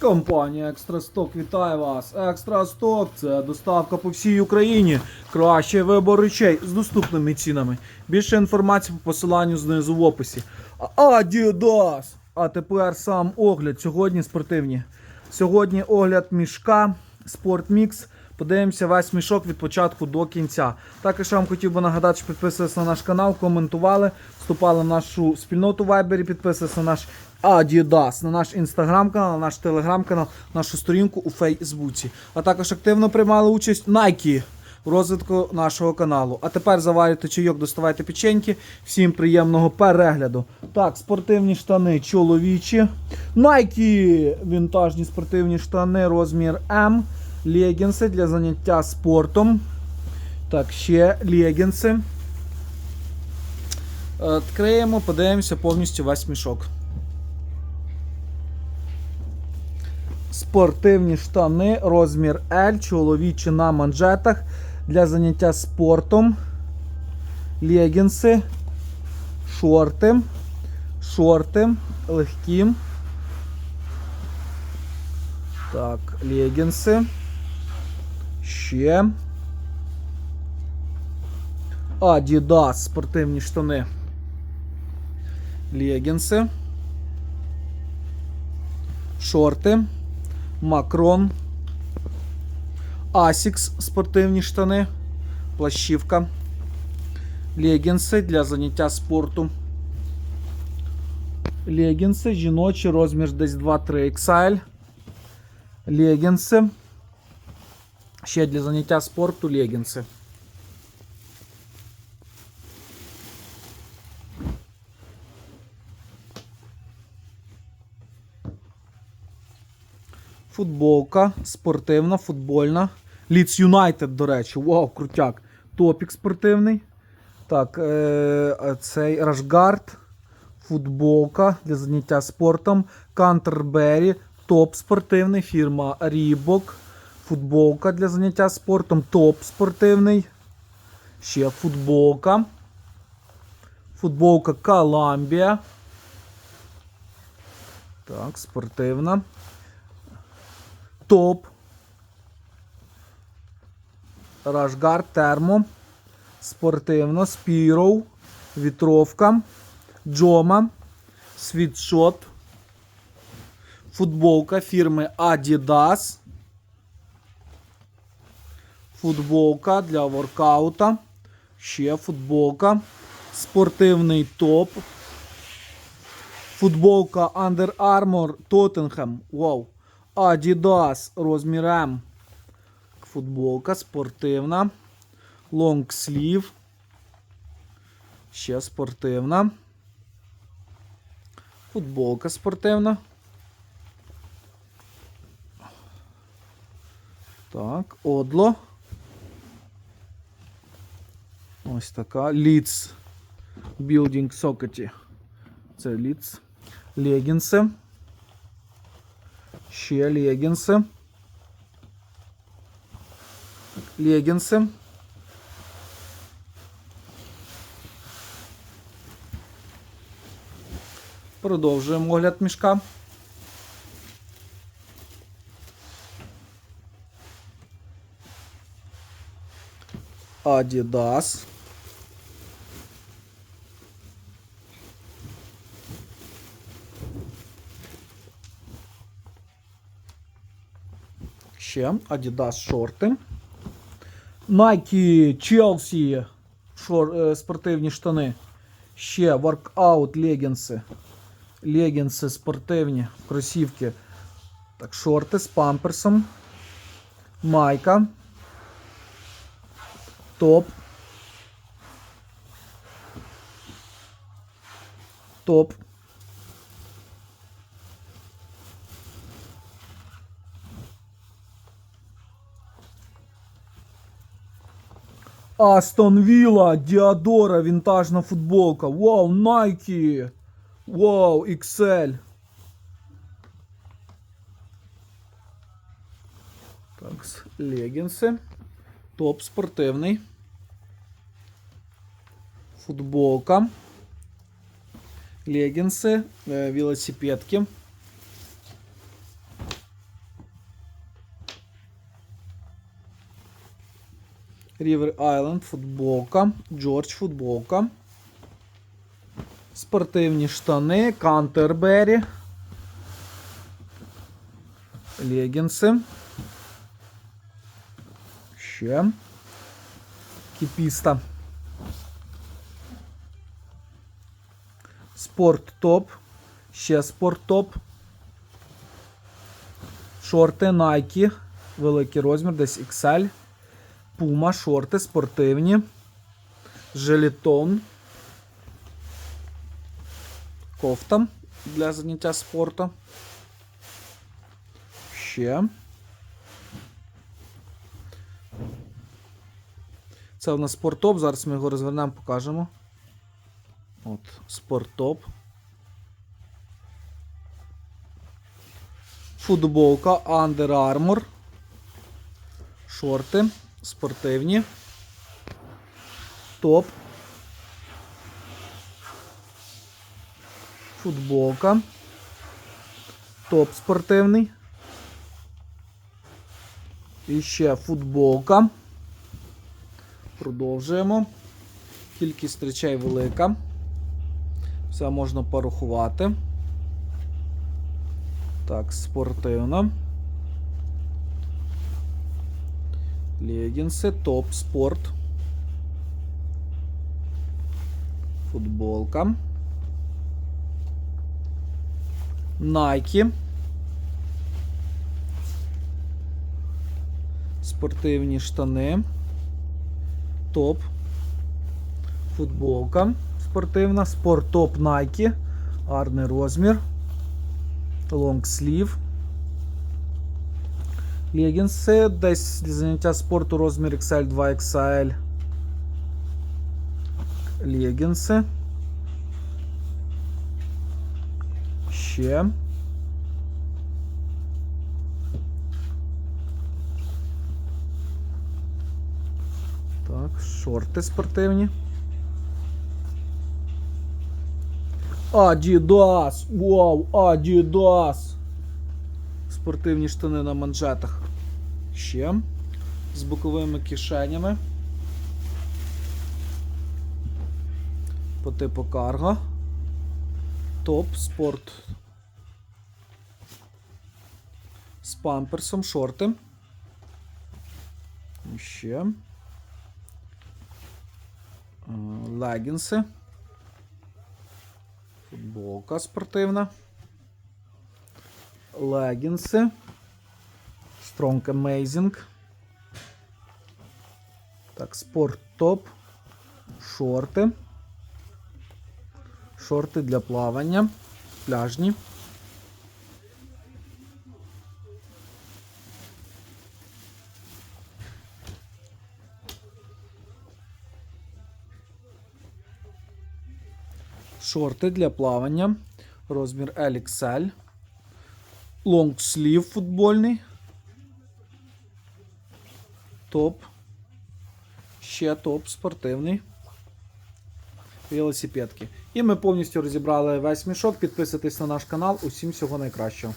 Компанія Екстрасток вітає вас. Екстрасток це доставка по всій Україні. Кращий вибор речей з доступними цінами. Більше інформації по посиланню знизу в описі. Адідас! А тепер сам огляд. Сьогодні спортивні. Сьогодні огляд мішка Спортмікс. Подивимося весь мішок від початку до кінця. Також я вам хотів би нагадати, що підписувалися на наш канал, коментували, вступали в нашу спільноту в Вайбері, підписувалися на наш Adidas, на наш інстаграм-канал, на наш телеграм-канал, нашу сторінку у Фейсбуці. А також активно приймали участь Nike в розвитку нашого каналу. А тепер заварюйте чайок, доставайте печеньки. Всім приємного перегляду. Так, спортивні штани чоловічі. Nike вінтажні спортивні штани, розмір М. Легінси для заняття спортом. Так, ще легінси. Відкриємо, подивимося повністю весь мішок. Спортивні штани, розмір L, чоловічі на манжетах для заняття спортом. Легінси, шорти, шорти, легкі. Так, легінси. Ще. Adidas спортивні штани. Легінси. Шорти. Макрон. Асікс спортивні штани. Плащівка. Легінси для заняття спорту. Легінси жіночі, розмір десь 2-3 XL. Легінси. Ще для заняття спорту легінси. Футболка спортивна, футбольна. Leeds United, до речі. Вау, крутяк. Топік спортивний. Так, е- цей Рашгард. Футболка для заняття спортом. Кантербері. Топ спортивний. Фірма Reebok. Футболка для заняття спортом. Топ спортивний. Ще футболка. Футболка Columbia. Так, спортивна. Топ. Рашгар термо. Спортивно. Спіроу. Вітровка. Джома. Світшот. Футболка фірми Adidas. Футболка для воркаута. Ще футболка. Спортивний топ. Футболка Under Armour Tottenham. Вау. Adidas розмір. Футболка спортивна. Лонгслів. Ще спортивна. Футболка спортивна. Так, одло. Ось така. Leeds Building Socket. Це Leeds. Легінси. Ще легінси. Легінси. Продовжуємо огляд мішка. Adidas. Ще Adidas шорти. Nike Chelsea шор, е, спортивні штани. Ще воркаут легінси. Легінси спортивні, кросівки. Так, шорти з памперсом. Майка. Топ. Топ. Астон Вілла, Діадора, вінтажна футболка. Вау, Nike. Вау, XL. Так, легінси. Топ спортивний. Футболка. Легінси, е, велосипедки. River Island футболка. Джордж футболка. Спортивні штани. Кантербері. Легінси. Ще. Кіпіста. Спорт топ. Ще спорт топ. Шорти Nike. Великий розмір, десь XL. Puma, шорти спортивні. Желетон. Кофта для заняття спорту. Ще. Це у нас спорттоп. Зараз ми його розвернемо, покажемо. От, спорттоп. Футболка Under Armour. Шорти спортивні. Топ. Футболка. Топ спортивний. І ще футболка. Продовжуємо. Кількість речей велика. Все можна порахувати. Так, спортивно. Легінси, топ спорт. Футболка. Nike. Спортивні штани. Топ. Футболка спортивна. Спорт топ Nike. Гарний розмір. Лонгслів. Легінси. Десь заняття спорту розмір XL 2XL. Легінси. Ще. Так, шорти спортивні. Adidas! Вау, Adidas! Спортивні штани на манжетах. Ще. З боковими кишенями. По типу карго. Топ спорт. З памперсом, шорти. Ще. Е, Легінси. Футболка спортивна. Легінси. Strong Amazing. Так, спорт топ. Шорти. Шорти для плавання. Пляжні. Шорти для плавання. Розмір LXL. Лонгслів футбольний. Топ. Ще топ спортивний. Велосипедки. І ми повністю розібрали весь мішок. Підписуйтесь на наш канал. Усім всього найкращого.